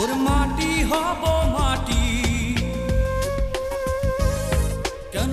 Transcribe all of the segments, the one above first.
ওর মাটি হব মাটি। কেন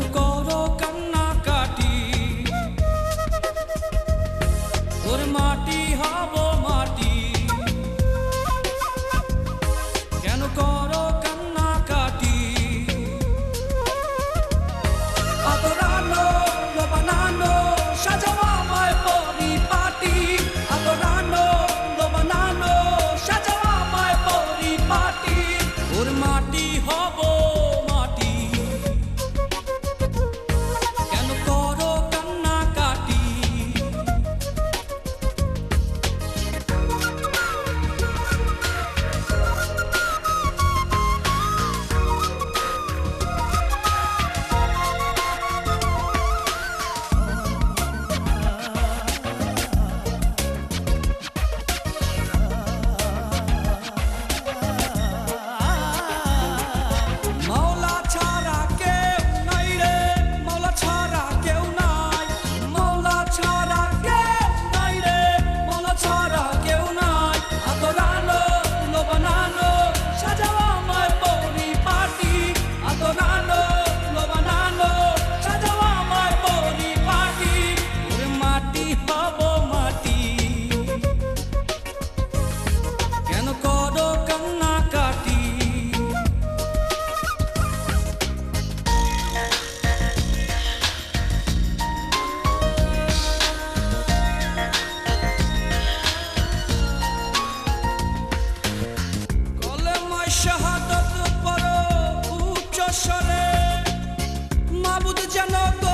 no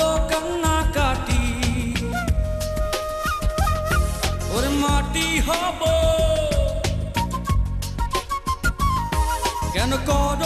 কত কান্না কাটি ওর মাটি হব কেন কত